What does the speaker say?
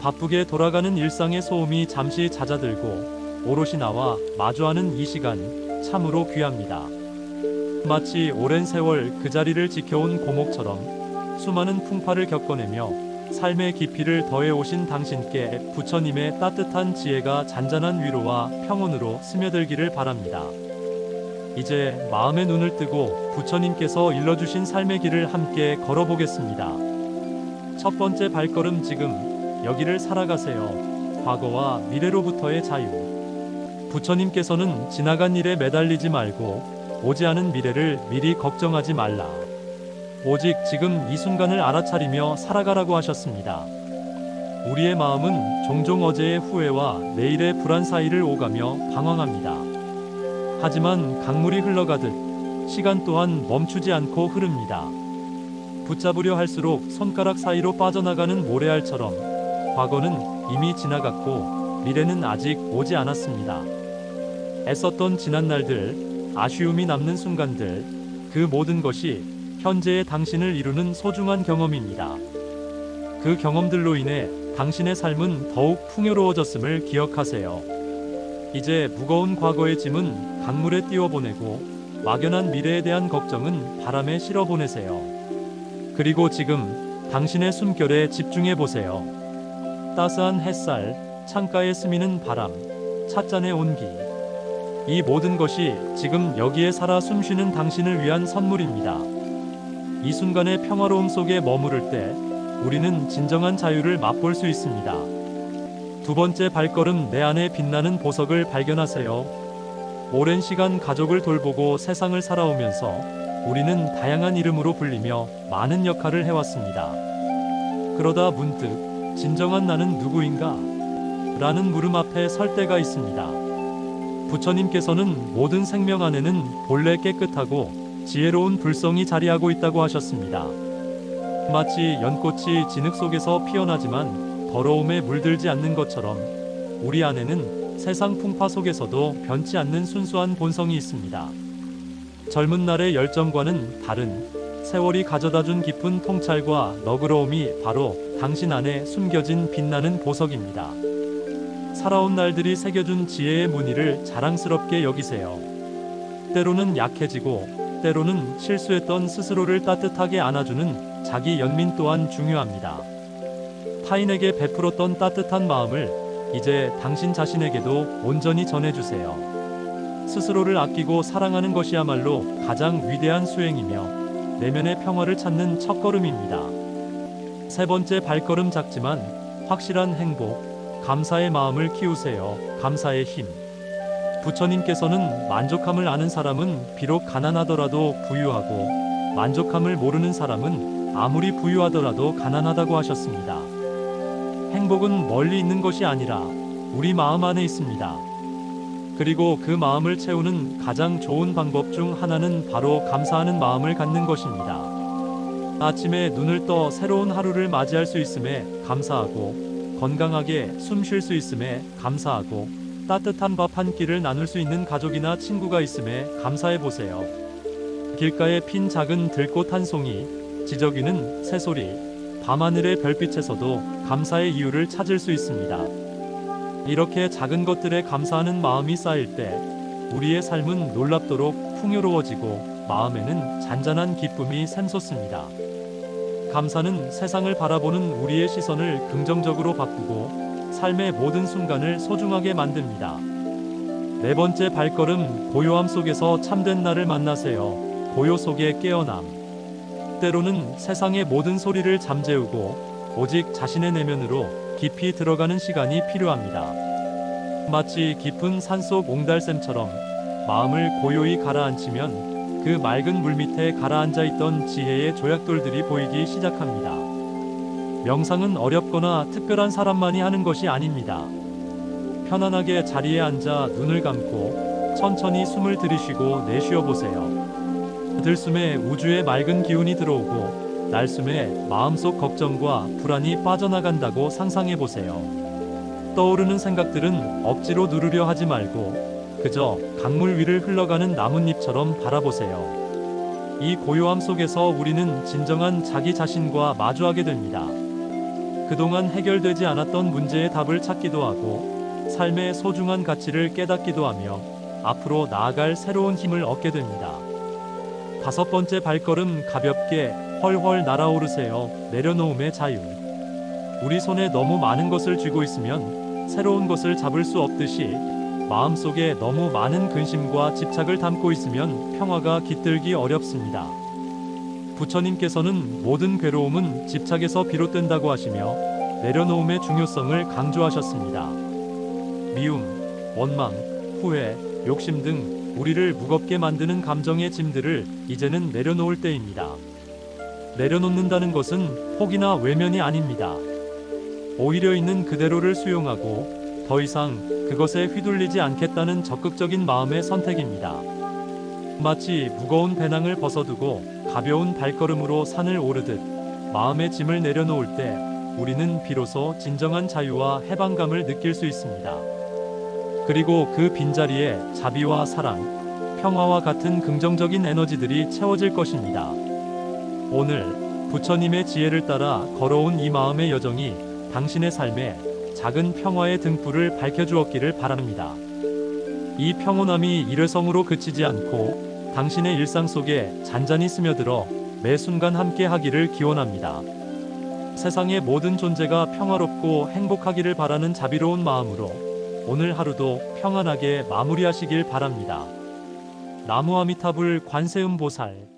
바쁘게 돌아가는 일상의 소음이 잠시 잦아들고 오롯이 나와 마주하는 이 시간 참으로 귀합니다. 마치 오랜 세월 그 자리를 지켜온 고목처럼 수많은 풍파를 겪어내며 삶의 깊이를 더해 오신 당신께 부처님의 따뜻한 지혜가 잔잔한 위로와 평온으로 스며들기를 바랍니다. 이제 마음의 눈을 뜨고 부처님께서 일러주신 삶의 길을 함께 걸어보겠습니다. 첫 번째 발걸음 지금 여기를 살아가세요. 과거와 미래로부터의 자유. 부처님께서는 지나간 일에 매달리지 말고 오지 않은 미래를 미리 걱정하지 말라. 오직 지금 이 순간을 알아차리며 살아가라고 하셨습니다. 우리의 마음은 종종 어제의 후회와 내일의 불안 사이를 오가며 방황합니다. 하지만 강물이 흘러가듯 시간 또한 멈추지 않고 흐릅니다. 붙잡으려 할수록 손가락 사이로 빠져나가는 모래알처럼 과거는 이미 지나갔고 미래는 아직 오지 않았습니다. 애썼던 지난 날들, 아쉬움이 남는 순간들, 그 모든 것이 현재의 당신을 이루는 소중한 경험입니다. 그 경험들로 인해 당신의 삶은 더욱 풍요로워졌음을 기억하세요. 이제 무거운 과거의 짐은 강물에 띄워보내고 막연한 미래에 대한 걱정은 바람에 실어보내세요. 그리고 지금 당신의 숨결에 집중해 보세요. 따스한 햇살, 창가에 스미는 바람, 찻잔의 온기. 이 모든 것이 지금 여기에 살아 숨쉬는 당신을 위한 선물입니다. 이 순간의 평화로움 속에 머무를 때 우리는 진정한 자유를 맛볼 수 있습니다. 두 번째 발걸음 내 안에 빛나는 보석을 발견하세요. 오랜 시간 가족을 돌보고 세상을 살아오면서 우리는 다양한 이름으로 불리며 많은 역할을 해왔습니다. 그러다 문득 진정한 나는 누구인가? 라는 물음 앞에 설 때가 있습니다. 부처님께서는 모든 생명 안에는 본래 깨끗하고 지혜로운 불성이 자리하고 있다고 하셨습니다. 마치 연꽃이 진흙 속에서 피어나지만 더러움에 물들지 않는 것처럼 우리 안에는 세상 풍파 속에서도 변치 않는 순수한 본성이 있습니다. 젊은 날의 열정과는 다른 세월이 가져다 준 깊은 통찰과 너그러움이 바로 당신 안에 숨겨진 빛나는 보석입니다. 살아온 날들이 새겨준 지혜의 무늬를 자랑스럽게 여기세요. 때로는 약해지고 때로는 실수했던 스스로를 따뜻하게 안아주는 자기 연민 또한 중요합니다. 타인에게 베풀었던 따뜻한 마음을 이제 당신 자신에게도 온전히 전해주세요. 스스로를 아끼고 사랑하는 것이야말로 가장 위대한 수행이며 내면의 평화를 찾는 첫걸음입니다. 세 번째 발걸음 작지만 확실한 행복, 감사의 마음을 키우세요. 감사의 힘. 부처님께서는 만족함을 아는 사람은 비록 가난하더라도 부유하고 만족함을 모르는 사람은 아무리 부유하더라도 가난하다고 하셨습니다. 행복은 멀리 있는 것이 아니라 우리 마음 안에 있습니다. 그리고 그 마음을 채우는 가장 좋은 방법 중 하나는 바로 감사하는 마음을 갖는 것입니다. 아침에 눈을 떠 새로운 하루를 맞이할 수 있음에 감사하고 건강하게 숨 쉴 수 있음에 감사하고 따뜻한 밥 한 끼를 나눌 수 있는 가족이나 친구가 있음에 감사해 보세요. 길가에 핀 작은 들꽃 한 송이, 지저귀는 새소리, 밤하늘의 별빛에서도 감사의 이유를 찾을 수 있습니다. 이렇게 작은 것들에 감사하는 마음이 쌓일 때 우리의 삶은 놀랍도록 풍요로워지고 마음에는 잔잔한 기쁨이 샘솟습니다. 감사는 세상을 바라보는 우리의 시선을 긍정적으로 바꾸고 삶의 모든 순간을 소중하게 만듭니다. 네 번째 발걸음 고요함 속에서 참된 나를 만나세요. 고요 속의 깨어남. 때로는 세상의 모든 소리를 잠재우고 오직 자신의 내면으로 깊이 들어가는 시간이 필요합니다. 마치 깊은 산속 옹달샘처럼 마음을 고요히 가라앉히면 그 맑은 물 밑에 가라앉아 있던 지혜의 조약돌들이 보이기 시작합니다. 명상은 어렵거나 특별한 사람만이 하는 것이 아닙니다. 편안하게 자리에 앉아 눈을 감고 천천히 숨을 들이쉬고 내쉬어 보세요. 들숨에 우주의 맑은 기운이 들어오고 날숨에 마음속 걱정과 불안이 빠져나간다고 상상해 보세요. 떠오르는 생각들은 억지로 누르려 하지 말고 그저 강물 위를 흘러가는 나뭇잎처럼 바라보세요. 이 고요함 속에서 우리는 진정한 자기 자신과 마주하게 됩니다. 그동안 해결되지 않았던 문제의 답을 찾기도 하고 삶의 소중한 가치를 깨닫기도 하며 앞으로 나아갈 새로운 힘을 얻게 됩니다. 다섯 번째 발걸음 가볍게 헐헐 날아오르세요. 내려놓음의 자유. 우리 손에 너무 많은 것을 쥐고 있으면 새로운 것을 잡을 수 없듯이 마음속에 너무 많은 근심과 집착을 담고 있으면 평화가 깃들기 어렵습니다. 부처님께서는 모든 괴로움은 집착에서 비롯된다고 하시며 내려놓음의 중요성을 강조하셨습니다. 미움, 원망, 후회, 욕심 등 우리를 무겁게 만드는 감정의 짐들을 이제는 내려놓을 때입니다. 내려놓는다는 것은 포기나 외면이 아닙니다. 오히려 있는 그대로를 수용하고 더 이상 그것에 휘둘리지 않겠다는 적극적인 마음의 선택입니다. 마치 무거운 배낭을 벗어두고 가벼운 발걸음으로 산을 오르듯 마음의 짐을 내려놓을 때 우리는 비로소 진정한 자유와 해방감을 느낄 수 있습니다. 그리고 그 빈자리에 자비와 사랑, 평화와 같은 긍정적인 에너지들이 채워질 것입니다. 오늘 부처님의 지혜를 따라 걸어온 이 마음의 여정이 당신의 삶에 작은 평화의 등불을 밝혀주었기를 바랍니다. 이 평온함이 일회성으로 그치지 않고 당신의 일상 속에 잔잔히 스며들어 매 순간 함께 하기를 기원합니다. 세상의 모든 존재가 평화롭고 행복하기를 바라는 자비로운 마음으로 오늘 하루도 평안하게 마무리하시길 바랍니다. 나무 아미타불 관세음 보살